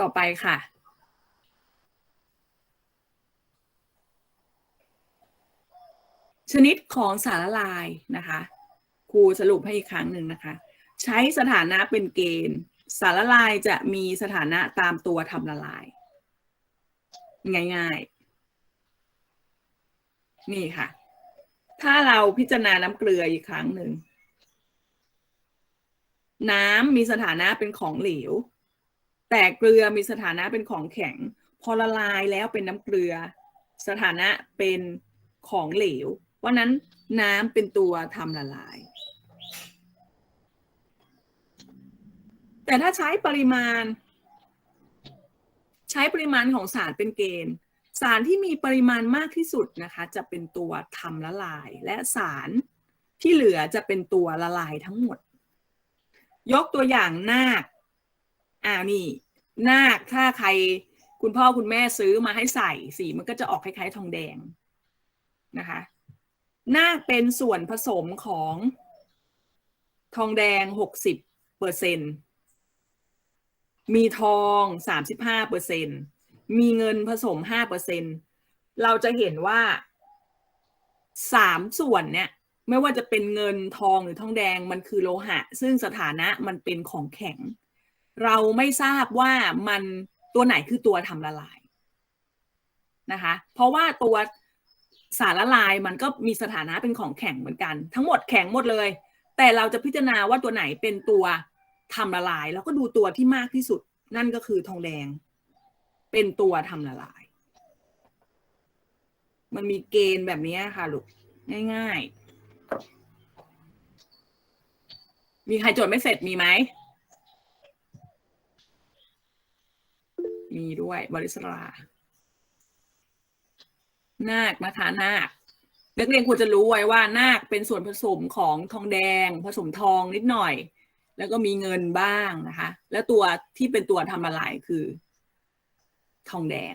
ต่อไปค่ะชนิดของสารละลายนะคะครูสรุปให้อีกครั้งหนึ่งนะคะ ใช้สถานะเป็นเกณฑ์ สารละลายจะมีสถานะตามตัวทำละลาย ง่ายๆ นี่ค่ะ ถ้าเราพิจารณาน้ำเกลืออีกครั้งหนึ่ง น้ำมีสถานะเป็นของเหลว แต่เกลือมีสถานะเป็นของแข็ง พอละลายแล้วเป็นน้ำเกลือ สถานะเป็นของเหลว เพราะนั้นน้ำเป็นตัวทำละลาย แต่ถ้าใช้ปริมาณ ใช้ปริมาณของสารเป็นเกณฑ์ สารที่มีปริมาณมากที่สุดนะคะ จะเป็นตัวทำละลาย และสารที่เหลือจะเป็นตัวละลายทั้งหมด ยกตัวอย่างนาค อ่านี่นาคถ้าใครคุณพ่อคุณแม่ซื้อมาให้ใส่สีมันก็จะออกคล้ายๆทองแดงนะคะนาคเป็นส่วนผสมของทองแดงหกสิบเปอร์เซ็นมีทองสามสิบห้าเปอร์เซ็นมีเงินผสมห้าเปอร์เซ็นเราจะเห็นว่าสามส่วนเนี่ยไม่ว่าจะเป็นเงินทองหรือทองแดงมันคือโลหะ ซึ่งสถานะมันเป็นของแข็ง เราไม่ทราบว่ามันตัวไหนคือตัวทำละลายนะคะ เพราะว่าตัวสารละลายมันก็มีสถานะเป็นของแข็งเหมือนกัน ทั้งหมดแข็งหมดเลย แต่เราจะพิจารณาว่าตัวไหนเป็นตัวทำละลาย แล้วก็ดูตัวที่มากที่สุดนั่นก็คือทองแดง เป็นตัวทำละลาย มันมีเกณฑ์แบบนี้ค่ะลูกง่าย ๆ มีใครจดไม่เสร็จมีไหม มีด้วยบริสรา นาคนะคะนาคนักเรียนควรจะรู้ไว้ว่านาคเป็นส่วนผสมของทองแดง ผสมทองนิดหน่อย แล้วก็มีเงินบ้างนะคะ แล้วตัวที่เป็นตัวทำละลายคือ ทองแดง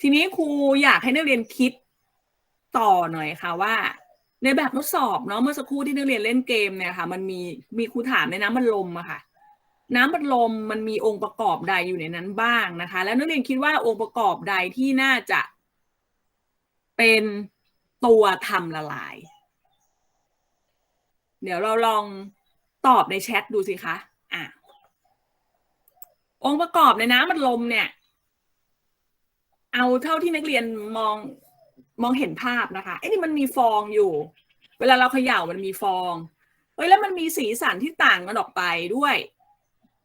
ทีนี้ครูอยากให้นักเรียนคิดต่อหน่อยค่ะว่า ในแบบทดสอบเนาะเมื่อสักครู่ที่นักเรียนเล่นเกมเนี่ยค่ะ มันมีมีครูถามในน้ำมันลมอะค่ะ น้ำบัดลมมันมีองค์ประกอบใดอยู่ในนั้นบ้างนะคะ แล้วนักเรียนคิดว่าองค์ประกอบใดที่น่าจะเป็นตัวทำละลาย เดี๋ยวเราลองตอบในแชทดูสิคะอะองค์ประกอบในน้ำบัดลมเนี่ย เอาเท่าที่นักเรียนมองมองเห็นภาพนะคะไอ้นี่มันมีฟองอยู่ เวลาเราเขย่ามันมีฟองเฮ้ยแล้วมันมีสีสันที่ต่างกันออกไปด้วย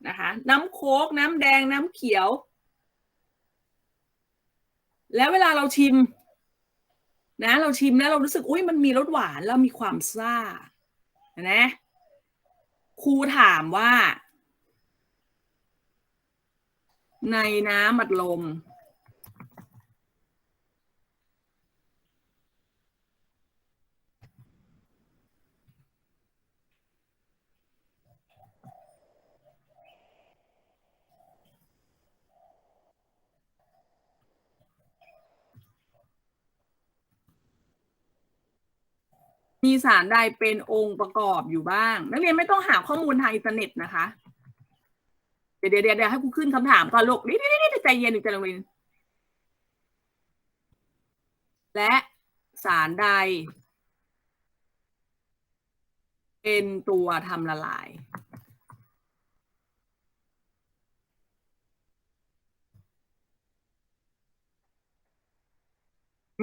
นะคะ น้ำโค้กน้ำแดงน้ำเขียว แล้วเวลาเราชิม นะ เราชิมนะเรารู้สึกอุ้ยมันมีรสหวานแล้วมีความซ่านะครูถามว่า ในน้ำอัดลม มีสารใดเป็นองค์ประกอบอยู่บ้าง นักเรียนไม่ต้องหาข้อมูลทางอินเทอร์เน็ตนะคะ เดี๋ยวเดี๋ยวเดี๋ยวให้ครูขึ้นคำถามก่อนลูกนี่นี่นี่ใจเย็นหนึ่งใจเย็นและสารใด เป็นตัวทำละลาย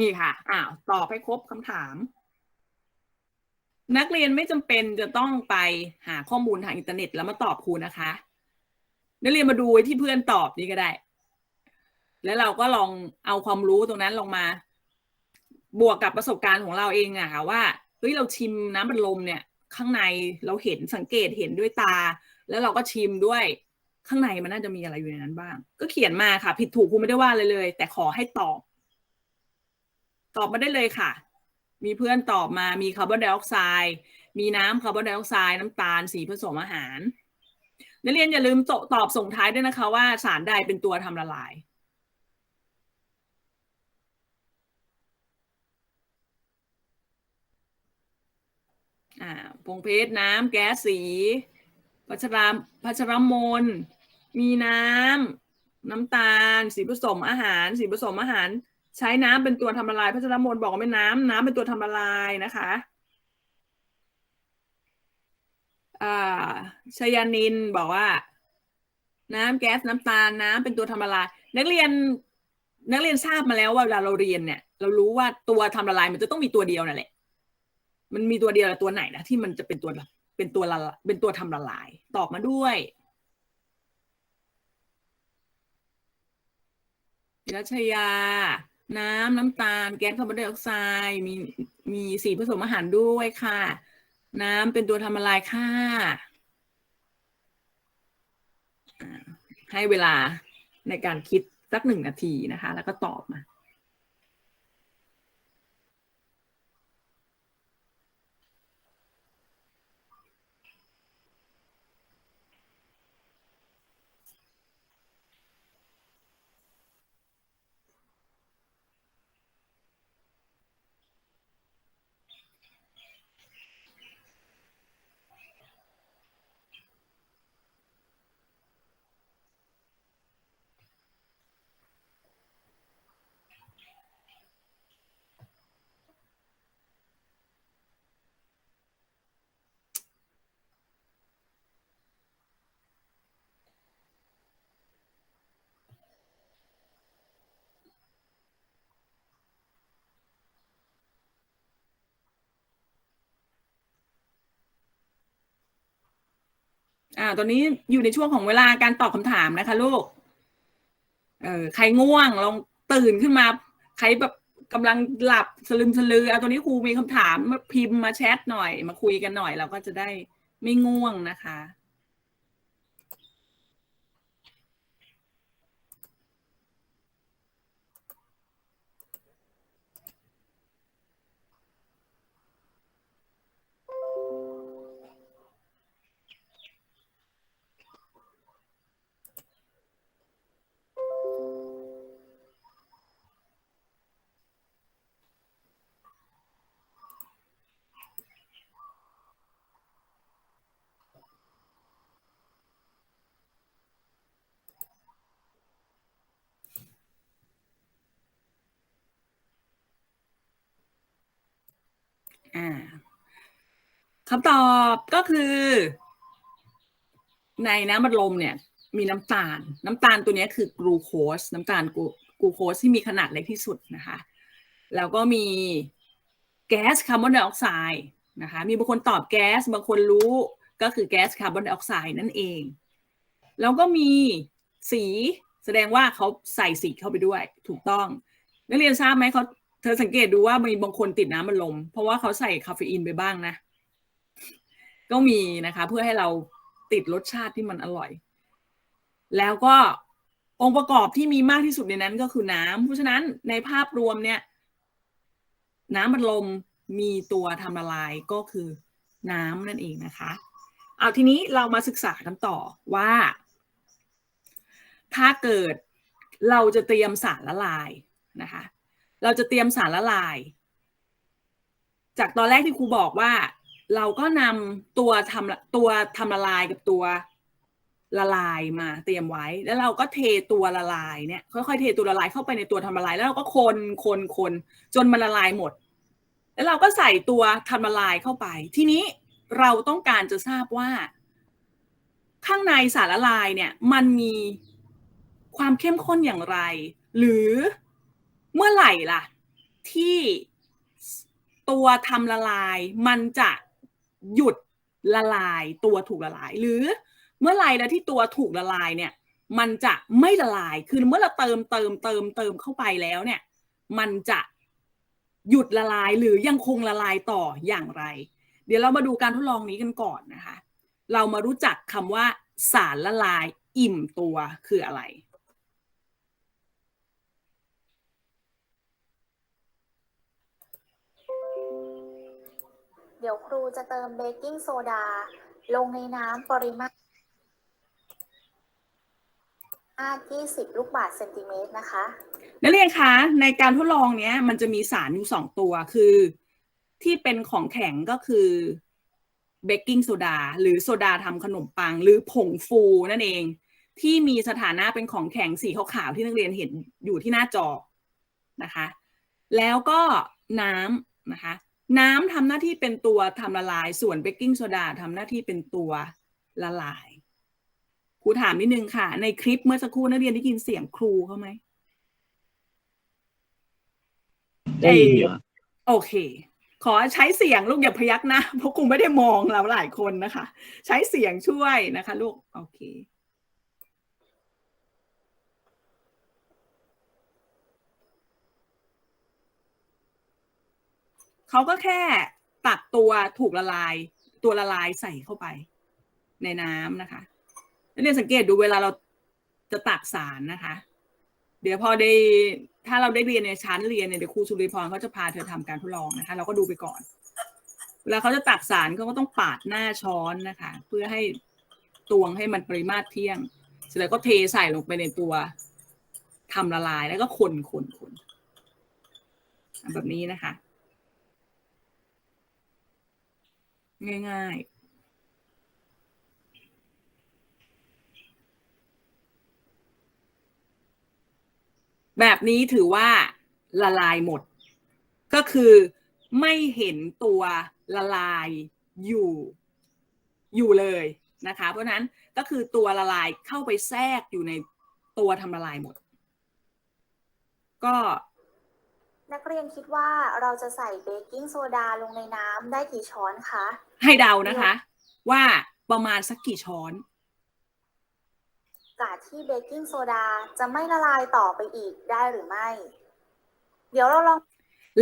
นี่ค่ะ อ้าว ตอบให้ครบคำถาม นักเรียนไม่จำเป็นจะต้องไปหาข้อมูลทางอินเทอร์เน็ตแล้วมาตอบครูนะคะ นักเรียนมาดูที่เพื่อนตอบนี่ก็ได้ แล้วเราก็ลองเอาความรู้ตรงนั้นลงมา บวกกับประสบการณ์ของเราเองอะค่ะว่าเฮ้ยเราชิมน้ำบัดลมเนี่ย ข้างในเราเห็นสังเกตเห็นด้วยตา แล้วเราก็ชิมด้วยข้างในมันน่าจะมีอะไรอยู่ในนั้นบ้าง ก็เขียนมาค่ะ ผิดถูกครูไม่ได้ว่าเลยเลย แต่ขอให้ตอบ ตอบมาได้เลยค่ะ มีเพื่อนตอบมามีคาร์บอนไดออกไซด์มีน้ำคาร์บอนไดออกไซด์น้ำตาลสีผสมอาหารนักเรียนอย่าลืมตอบส่งท้ายด้วยนะคะว่าสารใดเป็นตัวทำละลายอ่าพงเพชรน้ำแก๊สสีพัชรามพัชรมน มีน้ำน้ำตาล สีผสมอาหาร สีผสมอาหาร ใช้น้ำเป็นตัวทำละลายพระชรมนบอกว่าเป็นน้ำน้ำเป็นตัวทำละลายนะคะอ่าชยานินบอกว่า น้ำแก๊สน้ำตาลน้ำเป็นตัวทำละลาย นักเรียนนักเรียนทราบมาแล้วว่าเวลาเราเรียนเนี่ย เรารู้ว่าตัวทำละลายมันจะต้องมีตัวเดียวนั่นแหละ มันมีตัวเดียวแต่ตัวไหนนะที่มันจะเป็นตัวเป็นตัวละเป็นตัวทำละลาย ตอบมาด้วยรัชยา น้ำน้ำตาล แก๊สคาร์บอนไดออกไซด์มีมีสีผสมอาหารด้วยค่ะ น้ำเป็นตัวทำละลายค่ะอ่าให้เวลาในการคิดสักหนึ่งนาทีนะคะ แล้วก็ตอบมา อ่า ตอนนี้อยู่ในช่วงของเวลาการตอบคำถามนะคะ ลูก เออใครง่วงลองตื่นขึ้นมา ใครแบบกำลังหลับสลึมสลือเอาตอนนี้ครูมีคำถามมาพิมพ์มาแชทหน่อย มาคุยกันหน่อยเราก็จะได้ไม่ง่วงนะคะ คำตอบก็คือ ในน้ำบัดลมเนี่ย มีน้ำตาล น้ำตาลตัวนี้คือกลูโคส น้ำตาลกลูกลูโคสที่มีขนาดเล็กที่สุดนะคะ แล้วก็มีแก๊สคาร์บอนไดออกไซด์นะคะ มีบางคนตอบแก๊ส บางคนรู้ก็คือแก๊สคาร์บอนไดออกไซด์นั่นเอง แล้วก็มีสีแสดงว่าเขาใส่สีเข้าไปด้วยถูกต้อง นักเรียนทราบไหมเขาเธอสังเกตดูว่ามีบางคนติดน้ำมันลม เพราะว่าเขาใส่คาเฟอีนไปบ้างนะ ก็มีนะคะ เพื่อให้เราติดรสชาติที่มันอร่อย แล้วก็องค์ประกอบที่มีมากที่สุดในนั้นก็คือน้ำเพราะฉะนั้นในภาพรวมเนี่ย น้ำมันลมมีตัวทำละลายก็คือน้ำนั่นเองนะคะ เอาทีนี้เรามาศึกษากันต่อว่า ถ้าเกิดเราจะเตรียมสารละลายนะคะ เราจะเตรียมสารละลาย จากตอนแรกที่ครูบอกว่า เราก็นำตัวทำตัวทำละลายกับตัวละลายมาเตรียมไว้ แล้วเราก็เทตัวละลายเนี่ยค่อยๆเทตัวละลายเข้าไปในตัวทำละลาย แล้วเราก็คนคนคนจนมันละลายหมด แล้วเราก็ใส่ตัวทำละลายเข้าไป ทีนี้เราต้องการจะทราบว่า ข้างในสารละลายเนี่ย มันมีความเข้มข้นอย่างไร หรือเมื่อไหร่ล่ะ ที่ตัวทำละลายมันจะ หยุดละลายตัวถูกละลาย หรือเมื่อไหร่แล้วที่ตัวถูกละลายเนี่ย มันจะไม่ละลายคือเมื่อเราเติมเติมเติมเติมเข้าไปแล้วเนี่ย มันจะหยุดละลายหรือยังคงละลายต่ออย่างไร เดี๋ยวเรามาดูการทดลองนี้กันก่อนนะคะ เรามารู้จักคำว่าสารละลายอิ่มตัวคืออะไร เดี๋ยวครูจะเติมเบกกิ้งโซดา ลงในน้ำปริมาณ20 ลูกบาศก์เซนติเมตรนะคะ นักเรียนคะในการทดลองเนี้ยมันจะมีสารอยู่สองตัวคือ ที่เป็นของแข็งก็คือเบกกิ้งโซดาหรือโซดาทำขนมปัง หรือผงฟูนั่นเอง ที่มีสถานะเป็นของแข็งสีขาวๆที่นักเรียนเห็นอยู่ที่หน้าจอนะคะ แล้วก็น้ำนะคะ น้ำทำหน้าที่เป็นตัวทำละลาย ส่วนเบกกิ้งโซดาทำหน้าที่เป็นตัวละลาย ครูถามนิดนึงค่ะ ในคลิปเมื่อสักครู่นักเรียนได้ยินเสียงครูเขาไหมได้ยินอยู่อะโอเค ขอใช้เสียงลูกอย่าพยักหน้าเพราะครูไม่ได้มองเราหลายคนนะคะ ใช้เสียงช่วยนะคะ ลูก โอเค เขาก็แค่ตักตัวถูกละลาย ตัวละลายใส่เข้าไป ในน้ำนะคะแล้วเนี่ยสังเกตดูเวลาเราจะตักสารนะคะ เดี๋ยวพอได้ถ้าเราได้เรียนในชั้นเรียนเนี่ยเดี๋ยวครูสุริพรเขาจะพาเธอทำการทดลองนะคะ เราก็ดูไปก่อน เวลาเขาจะตักสารเขาก็ต้องปาดหน้าช้อนนะคะ เพื่อให้ตวงให้มันปริมาตรเที่ยง เสร็จแล้วก็เทใส่ลงไปในตัวทำละลายแล้วก็คนคนคนแบบนี้นะคะ ง่าย ๆแบบนี้ถือว่าละลายหมด ก็คือไม่เห็นตัวละลายอยู่อยู่เลยนะคะ เพราะฉะนั้นก็คือตัวละลายเข้าไปแทรกอยู่ในตัวทำละลายหมด ก็ นักเรียนคิดว่าเราจะใส่เบกกิ้งโซดาลงในน้ำได้กี่ช้อนคะ ให้เดานะคะ ว่าประมาณสักกี่ช้อน กาที่เบกกิ้งโซดาจะไม่ละลายต่อไปอีกได้หรือไม่ เดี๋ยวเราลอง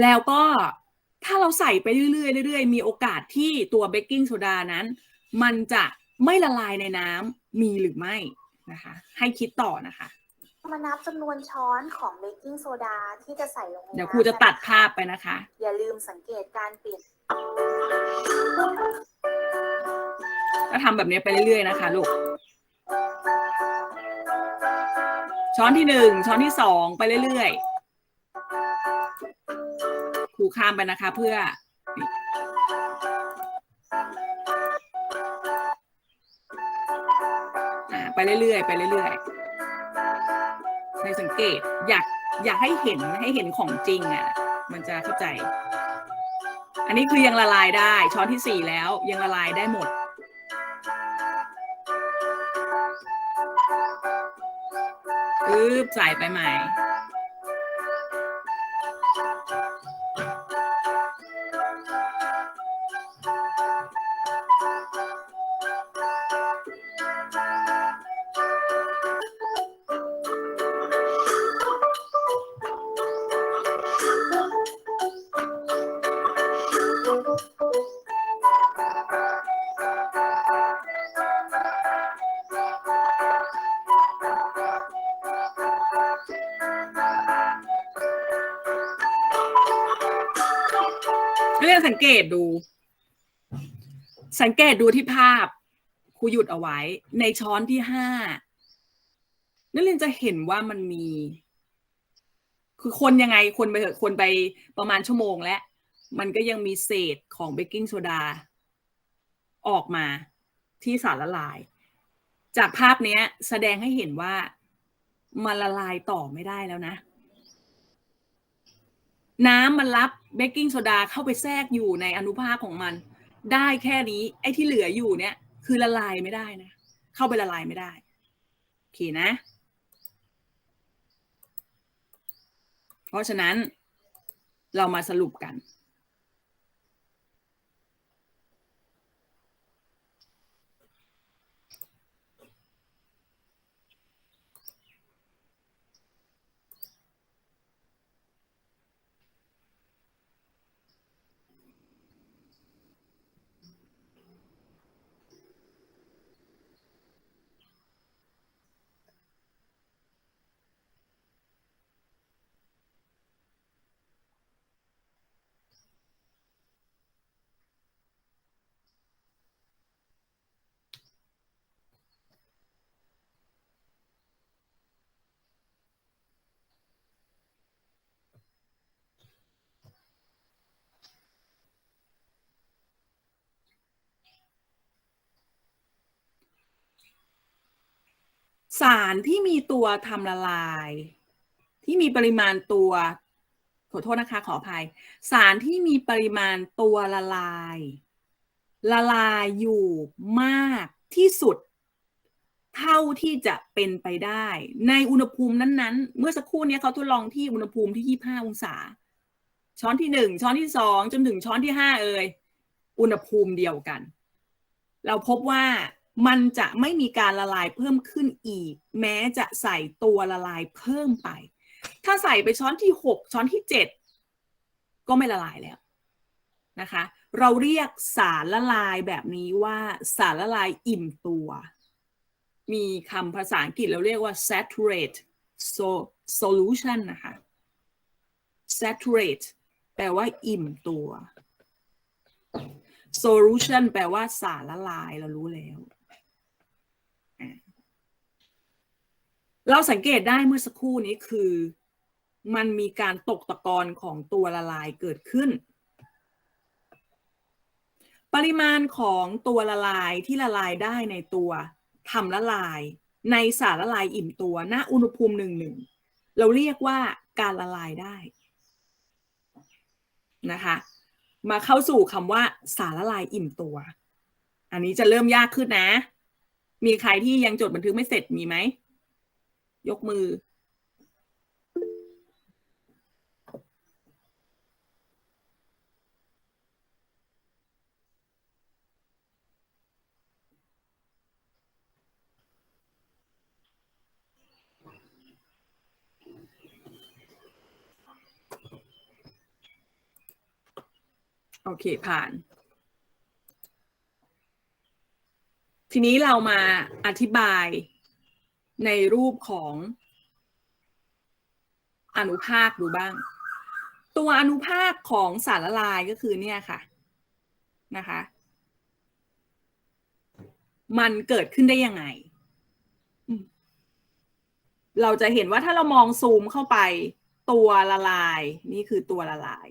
แล้วก็ถ้าเราใส่ไปเรื่อยๆเรื่อยๆมีโอกาสที่ตัวเบกกิ้งโซดานั้น มันจะไม่ละลายในน้ำมีหรือไม่นะคะ ให้คิดต่อนะคะ มานับจำนวนช้อนของเบกกิ้งโซดาที่จะใส่ลงในน้ำเดี๋ยวครูจะตัดภาพไปนะคะ อย่าลืมสังเกตการเปลี่ยนก็ทำแบบนี้ไปเรื่อยๆนะคะลูก ช้อนที่หนึ่งช้อนที่สองไปเรื่อยๆครูข้ามไปนะคะ เพื่อนี่อ่าไปเรื่อยๆไปเรื่อยๆ ในสังเกตอยากอยากให้เห็นให้เห็นของจริงอะมันจะเข้าใจ อันนี้คือยังละลายได้ ช้อนที่สี่แล้วยังละลายได้หมดปึ๊บใส่ไปใหม่ เรียนสังเกตดู สังเกตดูที่ภาพครูหยุดเอาไว้ ในช้อนที่ห้านักเรียนจะเห็นว่ามันมี คือคนยังไงคนไปคนไปประมาณชั่วโมงแล้ว มันก็ยังมีเศษของเบกกิ้งโซดา ออกมาที่สารละลาย จากภาพนี้แสดงให้เห็นว่ามันละลายต่อไม่ได้แล้วนะ น้ำมันรับเบกกิ้งโซดาเข้าไปแทรกอยู่ในอนุภาคของมัน ได้แค่นี้ไอ้ที่เหลืออยู่เนี่ย คือละลายไม่ได้นะ เข้าไปละลายไม่ได้โอเคนะ เพราะฉะนั้นเรามาสรุปกัน สารที่มีตัวทำละลาย ที่มีปริมาณตัวขอโทษนะคะขออภัย สารที่มีปริมาณตัวละลาย ละลายอยู่มากที่สุด เท่าที่จะเป็นไปได้ ในอุณหภูมินั้นๆ เมื่อสักครู่เนี้ยเขาทดลองที่อุณหภูมิที่ 25 องศา ช้อนที่หนึ่งช้อนที่สองจนถึงช้อนที่ห้าเอ่ยอุณหภูมิเดียวกัน เราพบว่า มันจะไม่มีการละลายเพิ่มขึ้นอีก แม้จะใส่ตัวละลายเพิ่มไป ถ้าใส่ไปช้อนที่หกช้อนที่เจ็ดก็ไม่ละลายแล้วนะคะ เราเรียกสารละลายแบบนี้ว่าสารละลายอิ่มตัว มีคำภาษาอังกฤษเราเรียกว่า saturate solution นะคะ saturate แปลว่าอิ่มตัว solution แปลว่าสารละลายเรารู้แล้วอะ เราสังเกตได้เมื่อสักครู่นี้คือ มันมีการตกตะกอนของตัวละลายเกิดขึ้น ปริมาณของตัวละลายที่ละลายได้ในตัวทำละลาย ในสารละลายอิ่มตัวณอุณหภูมิหนึ่งหนึ่งเราเรียกว่าการละลายได้นะคะมาเข้าสู่คำว่าสารละลายอิ่มตัว อันนี้จะเริ่มยากขึ้นนะ มีใครที่ยังจดบันทึกไม่เสร็จมีไหม ยกมือ โอเคผ่าน ทีนี้เรามาอธิบาย ในรูปของอนุภาคดูบ้าง ตัวอนุภาคของสารละลายก็คือเนี่ยค่ะนะคะ มันเกิดขึ้นได้ยังไง เราจะเห็นว่าถ้าเรามองซูมเข้าไป ตัวละลาย นี่คือตัวละลาย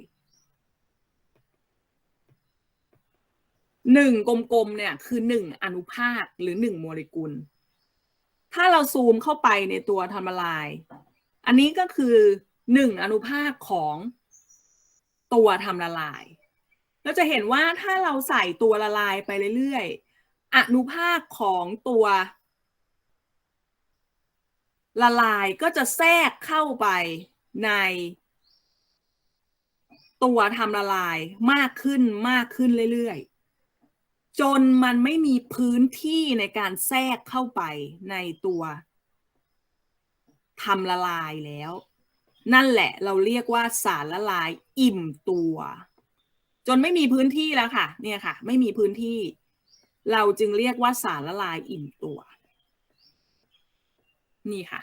หนึ่งกลมๆเนี่ยคือหนึ่งอนุภาคหรือหนึ่งโมเลกุล ถ้าเราซูมเข้าไปในตัวทำละลาย อันนี้ก็คือหนึ่งอนุภาคของตัวทำละลาย เราจะเห็นว่าถ้าเราใส่ตัวละลายไปเรื่อยๆ อนุภาคของตัวละลายก็จะแทรกเข้าไปในตัวทำละลายมากขึ้นมากขึ้นเรื่อยๆ จนมันไม่มีพื้นที่ในการแทรกเข้าไปในตัวทำละลายแล้ว นั่นแหละเราเรียกว่าสารละลายอิ่มตัว จนไม่มีพื้นที่แล้วค่ะ เนี่ยค่ะ ไม่มีพื้นที่ เราจึงเรียกว่าสารละลายอิ่มตัว นี่ค่ะ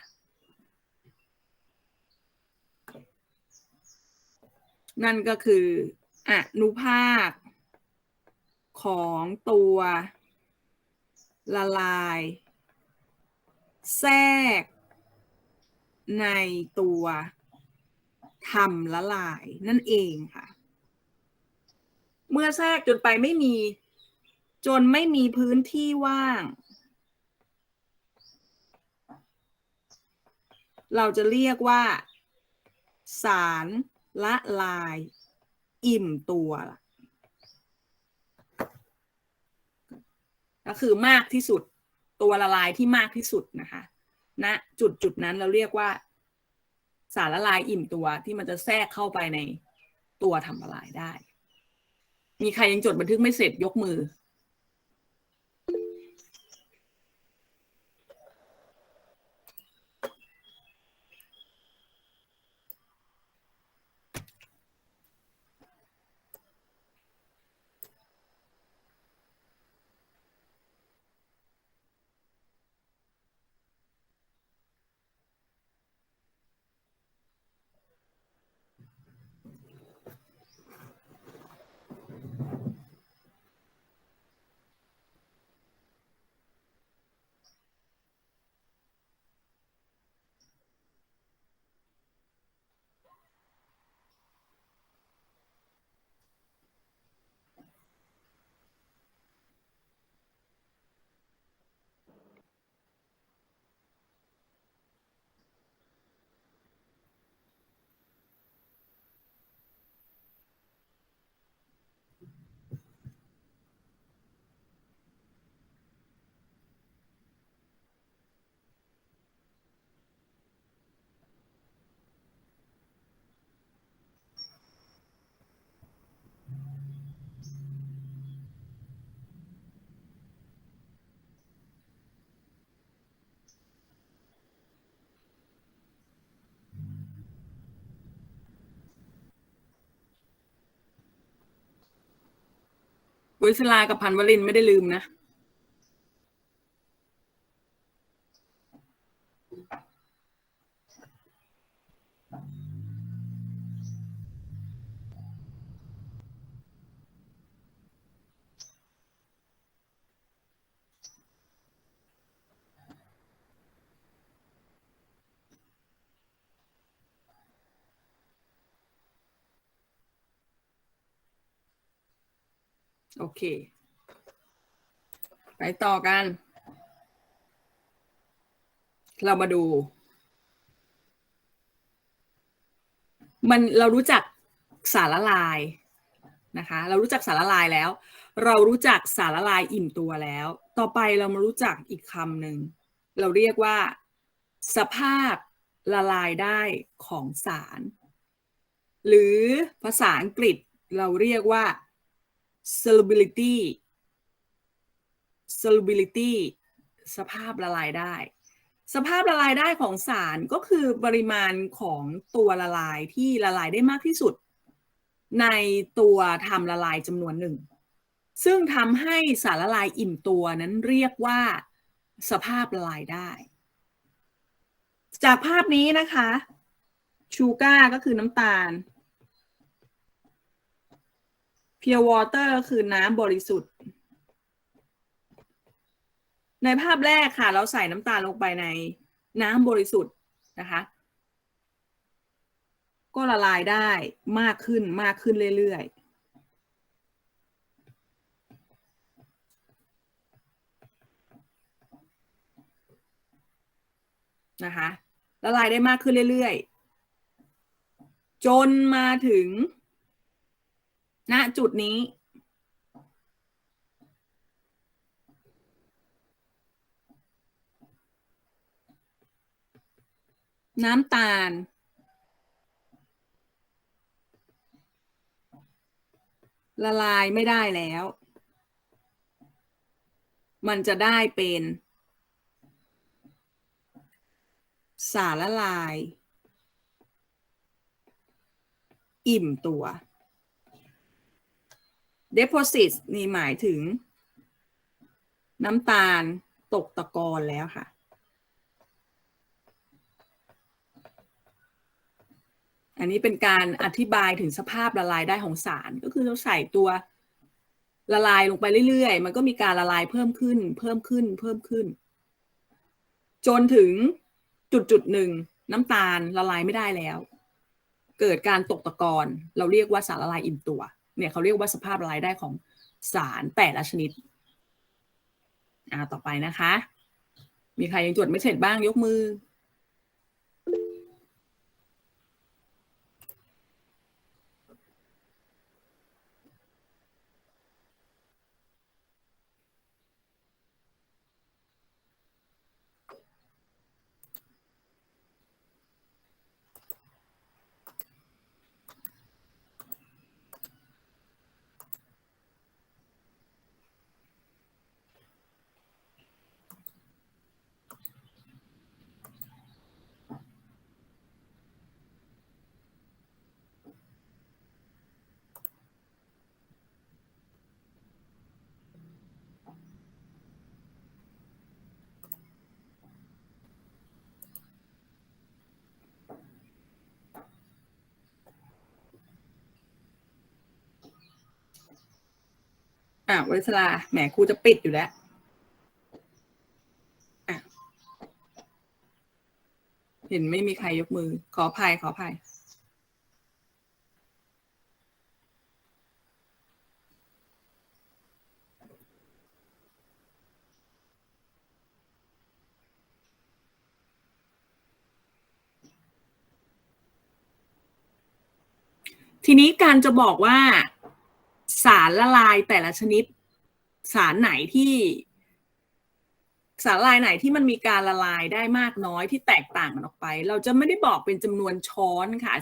นั่นก็คืออนุภาค ของตัวละลาย แทรก ในตัวทำละลายนั่นเองค่ะ เมื่อแทรกจนไปไม่มี จนไม่มีพื้นที่ว่าง เราจะเรียกว่า สารละลาย อิ่มตัวล่ะ ก็คือมากที่สุดตัวละลายที่มากที่สุดนะคะณนะจุดจุดนั้นเราเรียกว่า สารละลายอิ่มตัวที่มันจะแทรกเข้าไปในตัวทำละลายได้ มีใครยังจดบันทึกไม่เสร็จยกมือ วิศลากับพันวลินไม่ได้ลืมนะ โอเค ไปต่อกัน เรามาดู มันเรารู้จักสารละลายนะคะ เรารู้จักสารละลายแล้ว เรารู้จักสารละลายอิ่มตัวแล้ว ต่อไปเรามารู้จักอีกคำหนึ่ง เราเรียกว่า สภาพละลายได้ของสาร หรือภาษาอังกฤษเราเรียกว่า solubility solubility สภาพละลายได้ สภาพละลายได้ของสารก็คือปริมาณของตัวละลายที่ละลายได้มากที่สุด ในตัวทำละลายจำนวนหนึ่ง ซึ่งทำให้สารละลายอิ่มตัวนั้นเรียกว่าสภาพละลายได้ จากภาพนี้นะคะ ชูการ์ก็คือน้ำตาล pure water คือน้ำบริสุทธิ์ ในภาพแรกค่ะ เราใส่น้ำตาลลงไปในน้ำบริสุทธิ์นะคะ ก็ละลายได้มากขึ้นมากขึ้นเรื่อยๆนะคะละลายได้มากขึ้นเรื่อยๆ จนมาถึง ณจุดนี้ น้ำตาล ละลายไม่ได้แล้ว มันจะได้เป็น สารละลาย อิ่มตัว deposit นี่หมายถึง น้ำตาลตกตะกอนแล้วค่ะ อันนี้เป็นการอธิบายถึงสภาพละลายได้ของสาร ก็คือเราใส่ตัวละลายลงไปเรื่อยๆ มันก็มีการละลายเพิ่มขึ้น เพิ่มขึ้น เพิ่มขึ้น จนถึงจุดจุดหนึ่งน้ำตาลละลายไม่ได้แล้ว เกิดการตกตะกอนเราเรียกว่าสารละลายอิ่มตัว เนี่ยเขาเรียกว่าสภาพละลายได้ของสารแต่ละชนิดอ่าต่อไปนะคะ มีใครยังจดไม่เสร็จบ้างยกมือ อะวริศลาแหมครูจะปิดอยู่แล้วเห็นไม่มีใครยกมือ ขออภัยขออภัยทีนี้การจะบอกว่า สารละลายแต่ละชนิด สารไหนที่ สารละลายไหนที่มันมีการละลายได้มากน้อยที่แตกต่างกันออกไป เราจะไม่ได้บอกเป็นจำนวนช้อนค่ะ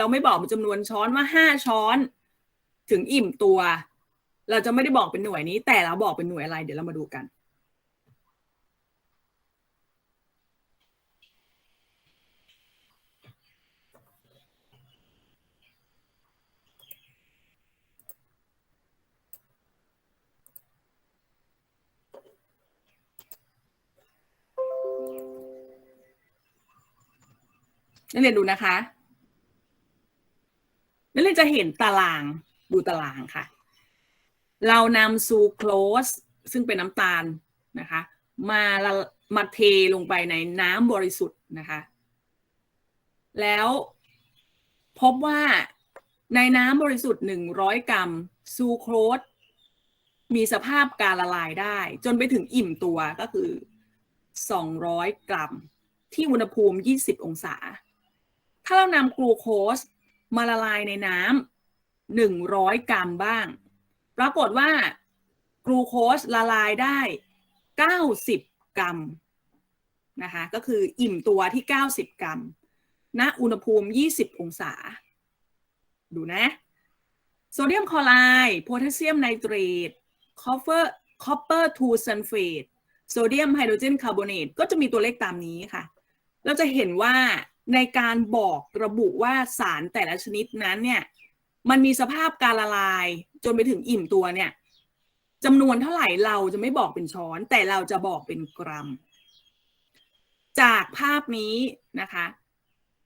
เราไม่บอกเป็นจำนวนช้อนว่าห้าช้อน ถึงอิ่มตัว เราจะไม่ได้บอกเป็นหน่วยนี้ แต่เราบอกเป็นหน่วยอะไร เดี๋ยวเรามาดูกัน นักเรียนดูนะคะนักเรียนจะเห็นตารางดูตารางค่ะ เรานำซูโครสซึ่งเป็นน้ำตาลนะคะ มาละมาเทลงไปในน้ำบริสุทธิ์นะคะ แล้วพบว่าในน้ำบริสุทธิ์ 100 กรัมซูโครสมีสภาพการละลายได้ จนไปถึงอิ่มตัวก็คือ 200 กรัม ที่อุณหภูมิ 20 องศา ถ้าเรานำกลูโคสมาละลายในน้ำ100กรัมบ้าง ปรากฏว่ากลูโคสละลายได้90กรัมนะคะก็คืออิ่มตัวที่ 90 กรัมณอุณหภูมิ 20 องศา ดูนะ โซเดียมคลอไรด์โพแทสเซียมไนเตรตคอปเปอร์คอปเปอร์ทูซัลเฟตโซเดียมไฮโดรเจนคาร์บอเนตก็จะมีตัวเลขตามนี้ค่ะ เราจะเห็นว่า ในการบอกระบุว่าสารแต่ละชนิดนั้นเนี่ย มันมีสภาพการละลาย จนไปถึงอิ่มตัวเนี่ยจำนวนเท่าไหร่เราจะไม่บอกเป็นช้อน แต่เราจะบอกเป็นกรัม จากภาพนี้นะคะ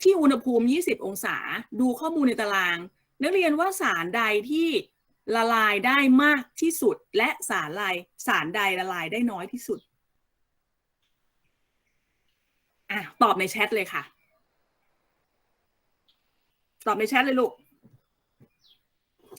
ที่อุณหภูมิ 20 องศาดูข้อมูลในตาราง นักเรียนว่าสารใดที่ละลายได้มากที่สุด และสารใดสารใดละลายได้น้อยที่สุดอะตอบในแชทเลยค่ะ ตอบในแชทเลยลูก